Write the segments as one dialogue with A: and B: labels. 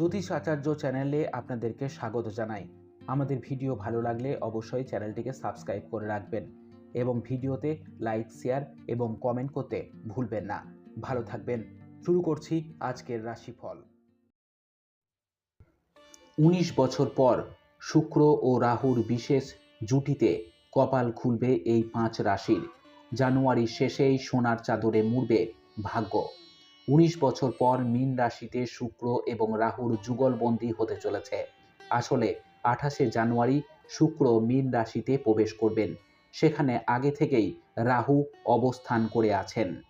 A: জ্যোতিষ আচার্য চ্যানেলে আপনাদেরকে স্বাগত জানাই। আমাদের ভিডিও ভালো লাগলে অবশ্যই চ্যানেলটিকে সাবস্ক্রাইব করে রাখবেন এবং ভিডিওতে লাইক, শেয়ার এবং কমেন্ট করতে ভুলবেন না। ভালো থাকবেন। শুরু করছি আজকের রাশিফল। উনিশ বছর পর শুক্র ও রাহুর বিশেষ জুটিতে কপাল খুলবে এই পাঁচ রাশির। জানুয়ারি শেষেই সোনার চাদরে মুড়বে ভাগ্য। উনিশ বছর পর মীন রাশিতে শুক্র এবং রাহুর যুগলবন্দি হতে চলেছে। আসলে আঠাশে জানুয়ারি শুক্র মীন রাশিতে প্রবেশ করবেন। সেখানে আগে থেকেই রাহু অবস্থান করে আছেন।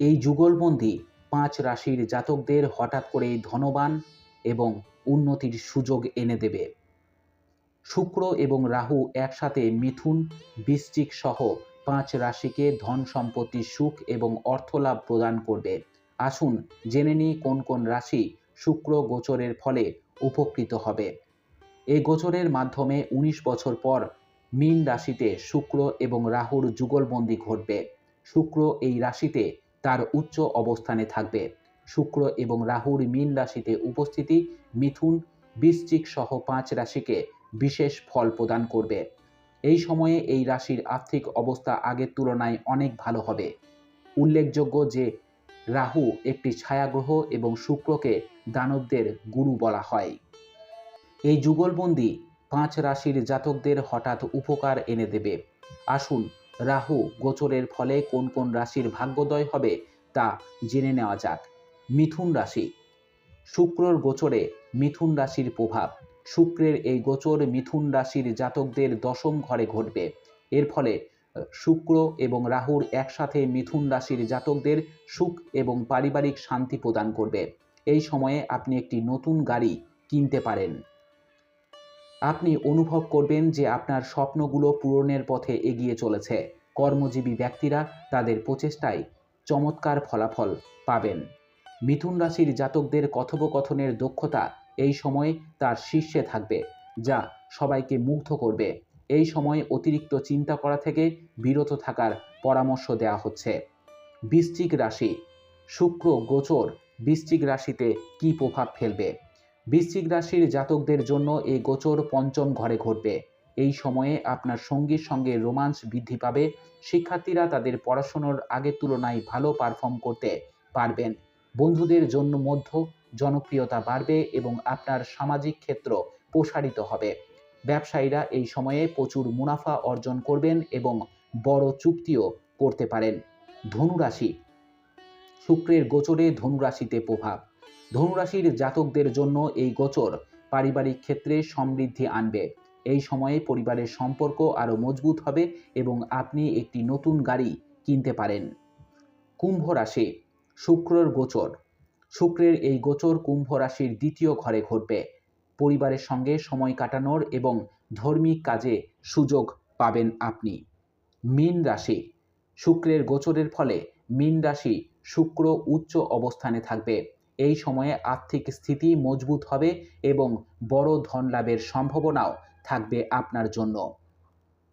A: এই যুগলবন্দি পাঁচ রাশির জাতকদের হঠাৎ করেই ধনবান এবং উন্নতির সুযোগ এনে দেবে। শুক্র এবং রাহু একসাথে মিথুন, বৃশ্চিক সহ পাঁচ রাশিকে ধন সম্পত্তি সুখ এবং অর্থলাভ প্রদান করবে। আসুন জেনে নিই কোন কোন রাশি শুক্র গোচরের ফলে উপকৃত হবে। এই গোচরের মাধ্যমে ১৯ বছর পর মীন রাশিতে শুক্র এবং রাহুর যুগলবন্দি ঘটবে। শুক্র এই রাশিতে তার উচ্চ অবস্থানে থাকবে। শুক্র এবং রাহুর মীন রাশিতে উপস্থিতি মিথুন, বৃশ্চিক সহ পাঁচ রাশিকে বিশেষ ফল প্রদান করবে। এই সময়ে এই রাশির আর্থিক অবস্থা আগের তুলনায় অনেক ভালো হবে। উল্লেখযোগ্য যে রাহু একটি ছায়াগ্রহ এবং শুক্রকে দানবদের গুরু বলা হয়। এই যুগলবন্দি পাঁচ রাশির জাতকদের হঠাৎ উপকার এনে দেবে। আসুন রাহু গোচরের ফলে কোন কোন রাশির ভাগ্যোদয় হবে তা জেনে নেওয়া যাক। মিথুন রাশি। শুক্রর গোচরে মিথুন রাশির প্রভাব। শুক্রের এই গোচর মিথুন রাশির জাতকদের দশম ঘরে ঘটবে। এর ফলে শুক্র এবং রাহুর একসাথে মিথুন রাশির জাতকদের সুখ এবং পারিবারিক শান্তি প্রদান করবে। এই সময়ে আপনি একটি নতুন গাড়ি কিনতে পারেন। আপনি অনুভব করবেন যে আপনার স্বপ্নগুলো পূরণের পথে এগিয়ে চলেছে। কর্মজীবী ব্যক্তিরা তাদের প্রচেষ্টায় চমৎকার ফলাফল পাবেন। মিথুন রাশির জাতকদের কথোপকথনের দক্ষতা এই সময় তার শীর্ষে থাকবে, যা সবাইকে মুগ্ধ করবে। এই সময়ে অতিরিক্ত চিন্তা করা থেকে বিরত থাকার পরামর্শ দেওয়া হচ্ছে। বৃশ্চিক রাশি, শুক্র গোচর, বৃশ্চিক রাশিতে কি প্রভাব ফেলবে? বৃশ্চিক রাশির জাতকদের জন্য এই গোচর পঞ্চম ঘরে ঘটবে। এই সময়ে আপনার সঙ্গীর সঙ্গে রোমান্স বৃদ্ধি পাবে। শিক্ষার্থীরা তাদের পড়াশোনার আগের তুলনায় ভালো পারফর্ম করতে পারবেন। বন্ধুদের জন্য মধ্য জনপ্রিয়তা বাড়বে এবং আপনার সামাজিক ক্ষেত্র প্রসারিত হবে। ব্যবসায়ীরা এই সময়ে প্রচুর মুনাফা অর্জন করবেন এবং বড় চুক্তিও করতে পারেন। ধনুরাশি। শুক্রের গোচরে ধনুরাশিতে প্রভাব। ধনুরাশির জাতকদের জন্য এই গোচর পারিবারিক ক্ষেত্রে সমৃদ্ধি আনবে। এই সময়ে পরিবারের সম্পর্ক আরও মজবুত হবে এবং আপনি একটি নতুন গাড়ি কিনতে পারেন। কুম্ভ রাশি। শুক্রর গোচর। শুক্রের এই গোচর কুম্ভ রাশির দ্বিতীয় ঘরে ঘটবে। পরিবারের সঙ্গে সময় কাটানোর এবং ধর্মিক কাজে সুযোগ পাবেন আপনি। মীন রাশি, শুক্রের গোচরের ফলে মীন রাশি শুক্র উচ্চ অবস্থানে থাকবে। এই সময়ে আর্থিক স্থিতি মজবুত হবে এবং বড় ধন লাভের সম্ভাবনাও থাকবে আপনার জন্য।